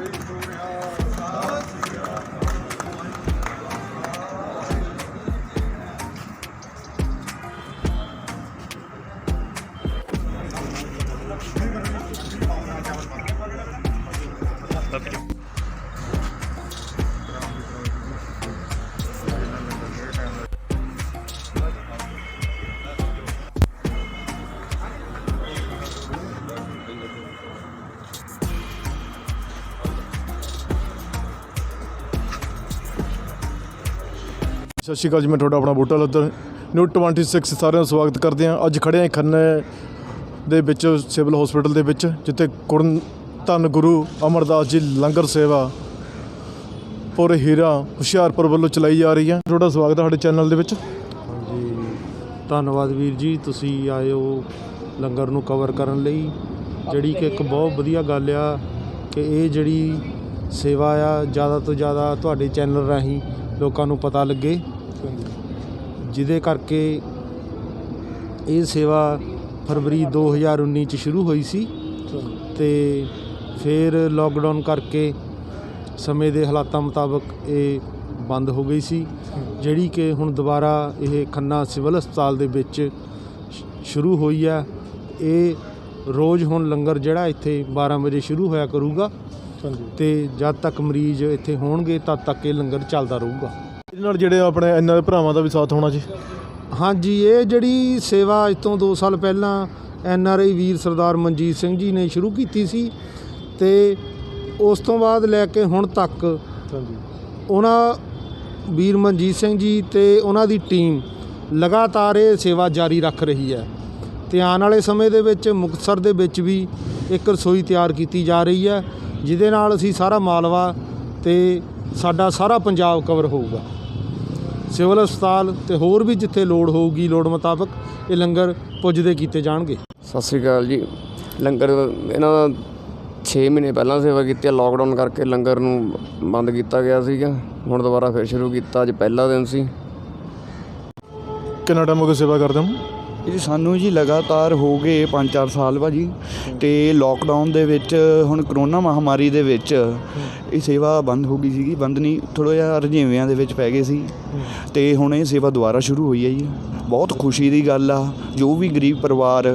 Three, four, ਸਤਿ ਸ਼੍ਰੀ ਅਕਾਲ ਜੀ, ਮੈਂ ਤੁਹਾਡਾ ਆਪਣਾ ਬੂਟਾ ਲੱਦਰ। ਨਿਊ 26 ਸਾਰਿਆਂ ਦਾ ਸਵਾਗਤ ਕਰਦੇ ਹਾਂ। ਅੱਜ ਖੜੇ ਹਾਂ ਖੰਨੇ ਦੇ ਵਿੱਚ, ਸਿਵਲ ਹਸਪੀਟਲ ਦੇ ਵਿੱਚ, ਜਿੱਥੇ ਕੁਰਨ ਧੰਨ ਗੁਰੂ ਅਮਰਦਾਸ ਜੀ ਲੰਗਰ ਸੇਵਾ ਪੁਰ ਹੀਰਾ ਹੁਸ਼ਿਆਰਪੁਰ ਵੱਲੋਂ ਚਲਾਈ ਜਾ ਰਹੀ ਹੈ। ਤੁਹਾਡਾ ਸਵਾਗਤ ਹੈ ਸਾਡੇ ਚੈਨਲ ਦੇ ਵਿੱਚ। ਹਾਂਜੀ, ਧੰਨਵਾਦ ਵੀਰ ਜੀ, ਤੁਸੀਂ ਆਏ ਹੋ ਲੰਗਰ ਨੂੰ ਕਵਰ ਕਰਨ ਲਈ, ਜਿਹੜੀ ਕਿ ਇੱਕ ਬਹੁਤ ਵਧੀਆ ਗੱਲ ਆ ਕਿ ਇਹ ਜਿਹੜੀ ਸੇਵਾ ਆ, ਜ਼ਿਆਦਾ ਤੋਂ ਜ਼ਿਆਦਾ ਤੁਹਾਡੇ ਚੈਨਲ ਰਾਹੀਂ ਲੋਕਾਂ ਨੂੰ ਪਤਾ ਲੱਗੇ। ਜਿਹਦੇ ਕਰਕੇ ਇਹ ਸੇਵਾ ਫਰਵਰੀ 2019 ਚ ਸ਼ੁਰੂ ਹੋਈ ਸੀ। ਤੇ ਫਿਰ ਲੋਕਡਾਊਨ ਕਰਕੇ ਸਮੇਂ ਦੇ ਹਾਲਾਤਾਂ ਮੁਤਾਬਕ ਇਹ ਬੰਦ ਹੋ ਗਈ ਸੀ। ਜਿਹੜੀ ਕਿ ਹੁਣ ਦੁਬਾਰਾ ਇਹ ਖੰਨਾ ਸਿਵਲ ਹਸਪਤਾਲ ਦੇ ਵਿੱਚ ਸ਼ੁਰੂ ਹੋਈ ਆ। ਇਹ ਰੋਜ਼ ਹੁਣ ਲੰਗਰ ਜਿਹੜਾ ਇੱਥੇ 12 ਵਜੇ ਸ਼ੁਰੂ ਹੋਇਆ ਕਰੂਗਾ। ਤੇ ਜਦ ਤੱਕ ਮਰੀਜ਼ ਇੱਥੇ ਹੋਣਗੇ ਤਦ ਤੱਕ ਇਹ ਲੰਗਰ ਚੱਲਦਾ ਰਹੂਗਾ। ਇਹਦੇ ਨਾਲ ਜਿਹੜੇ ਆਪਣੇ ਇਹਨਾਂ ਦੇ ਭਰਾਵਾਂ ਦਾ ਵੀ ਸਾਥ ਹੋਣਾ ਜੀ? ਹਾਂਜੀ ਇਹ ਜਿਹੜੀ ਸੇਵਾ ਅੱਜ ਤੋਂ 2 ਸਾਲ ਪਹਿਲਾਂ ਐਨ ਆਰ ਆਈ ਵੀਰ ਸਰਦਾਰ ਮਨਜੀਤ ਸਿੰਘ ਜੀ ਨੇ ਸ਼ੁਰੂ ਕੀਤੀ ਸੀ ਤੇ ਉਸ ਤੋਂ ਬਾਅਦ ਲੈ ਕੇ ਹੁਣ ਤੱਕ ਉਹਨਾਂ ਵੀਰ ਮਨਜੀਤ ਸਿੰਘ ਜੀ ਤੇ ਉਹਨਾਂ ਦੀ ਟੀਮ ਲਗਾਤਾਰ ਇਹ ਸੇਵਾ ਜਾਰੀ ਰੱਖ ਰਹੀ ਹੈ। ਤੇ ਆਉਣ ਵਾਲੇ ਸਮੇਂ ਦੇ ਵਿੱਚ ਮੁਕਤਸਰ ਦੇ ਵਿੱਚ ਵੀ ਇੱਕ ਰਸੋਈ ਤਿਆਰ ਕੀਤੀ ਜਾ ਰਹੀ ਹੈ ਜਿਹਦੇ ਨਾਲ ਅਸੀਂ ਸਾਰਾ ਮਾਲਵਾ ਤੇ ਸਾਡਾ ਸਾਰਾ ਪੰਜਾਬ ਕਵਰ ਹੋਊਗਾ। ਸਿਵਲ ਹਸਪਤਾਲ ਤੇ ਹੋਰ ਵੀ ਜਿੱਥੇ ਲੋੜ ਹੋਊਗੀ ਲੋੜ ਮੁਤਾਬਕ ਇਹ ਲੰਗਰ ਪੁੱਜਦੇ ਕੀਤੇ ਜਾਣਗੇ। ਸਤਿ ਸ੍ਰੀ ਅਕਾਲ ਜੀ। ਲੰਗਰ ਇਹਨਾਂ ਦਾ 6 ਮਹੀਨੇ ਪਹਿਲਾਂ ਸੇਵਾ ਕੀਤੀ ਆ ਲੋਕਡਾਊਨ ਕਰਕੇ ਲੰਗਰ ਨੂੰ ਬੰਦ ਕੀਤਾ ਗਿਆ ਸੀਗਾ। ਹੁਣ ਦੁਬਾਰਾ ਫਿਰ ਸ਼ੁਰੂ ਕੀਤਾ ਅੱਜ ਪਹਿਲਾ ਦਿਨ ਸੀ। ਕਿੰਨਾ ਟਾਈਮ ਹੋ ਗਿਆ ਸੇਵਾ ਕਰਦੇ ਹੋ ਇਹ ਸਾਨੂੰ ਜੀ ਲਗਾਤਾਰ ਹੋ ਗਏ 5-4 ਸਾਲ ਭਾਜੀ ਤੇ ਲੋਕਡਾਊਨ ਦੇ ਵਿੱਚ, ਹੁਣ ਕਰੋਨਾ ਮਹਾਮਾਰੀ ਦੇ ਵਿੱਚ ਇਹ ਸੇਵਾ ਬੰਦ ਹੋ ਗਈ ਸੀਗੀ, ਬੰਦ ਨਹੀਂ ਥੋੜਾ ਜਿਹਾ ਰੁਝੇਵਿਆਂ ਦੇ ਵਿੱਚ ਪੈ ਗਏ ਸੀ ਤੇ ਹੁਣ ਇਹ ਸੇਵਾ ਦੁਬਾਰਾ ਸ਼ੁਰੂ ਹੋਈ ਹੈ ਜੀ। ਬਹੁਤ ਖੁਸ਼ੀ ਦੀ ਗੱਲ ਆ, ਜੋ ਵੀ ਗਰੀਬ ਪਰਿਵਾਰ,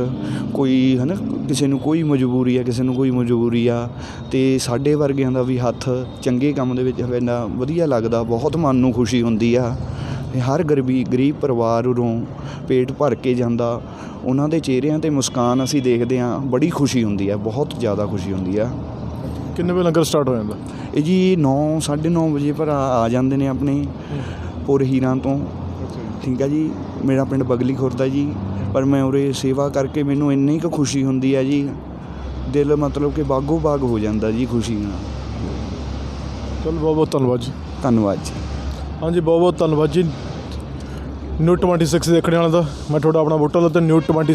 ਕੋਈ ਹਨਾ, ਕਿਸੇ ਨੂੰ ਕੋਈ ਮਜਬੂਰੀ ਆ, ਕਿਸੇ ਨੂੰ ਕੋਈ ਮਜਬੂਰੀ ਆ, ਤੇ ਸਾਡੇ ਵਰਗਿਆਂ ਦਾ ਵੀ ਹੱਥ ਚੰਗੇ ਕੰਮ ਦੇ ਵਿੱਚ ਪੈਂਦਾ ਵਧੀਆ ਲੱਗਦਾ, ਬਹੁਤ ਮਨ ਨੂੰ ਖੁਸ਼ੀ ਹੁੰਦੀ ਆ। ਹਰ ਗਰੀਬੀ ਗਰੀਬ ਪਰਿਵਾਰ ਉਰੋਂ ਪੇਟ ਭਰ ਕੇ ਜਾਂਦਾ ਉਹਨਾਂ ਦੇ ਚਿਹਰਿਆਂ ਤੇ ਮੁਸਕਾਨ ਅਸੀਂ ਦੇਖਦੇ ਹਾਂ ਬੜੀ ਖੁਸ਼ੀ ਹੁੰਦੀ ਹੈ ਬਹੁਤ ਜ਼ਿਆਦਾ ਖੁਸ਼ੀ ਹੁੰਦੀ ਆ ਕਿੰਨੇ ਵਜੇ ਲੰਗਰ ਸਟਾਰਟ ਹੋ ਜਾਂਦਾ? ਇਹ ਜੀ 9 9:30 ਵਜੇ ਭਰਾ ਆ ਜਾਂਦੇ ਨੇ ਆਪਣੇ ਪੁਰ ਹੀਰਾਂ ਤੋਂ। ਠੀਕ ਆ ਜੀ ਮੇਰਾ ਪਿੰਡ ਬਗਲੀ ਖੁਰਦ ਹੈ ਜੀ ਪਰ ਮੈਂ ਉਰੇ ਸੇਵਾ ਕਰਕੇ ਮੈਨੂੰ ਇੰਨੀ ਕੁ ਖੁਸ਼ੀ ਹੁੰਦੀ ਹੈ ਜੀ ਦਿਲ ਮਤਲਬ ਕਿ ਬਾਗੋ ਬਾਗ ਹੋ ਜਾਂਦਾ ਜੀ ਖੁਸ਼ੀ ਨਾਲ। ਚਲੋ ਬਹੁਤ ਬਹੁਤ ਧੰਨਵਾਦ ਜੀ। ਧੰਨਵਾਦ ਜੀ। ਹਾਂਜੀ ਬਹੁਤ ਬਹੁਤ ਧੰਨਵਾਦ ਜੀ। ਨਿਊ 26 ਦੇਖਣ ਵਾਲਿਆਂ ਦਾ। ਮੈਂ ਤੁਹਾਡਾ ਆਪਣਾ ਬੂਟਾ ਲੱਦਰ ਨਿਊ 26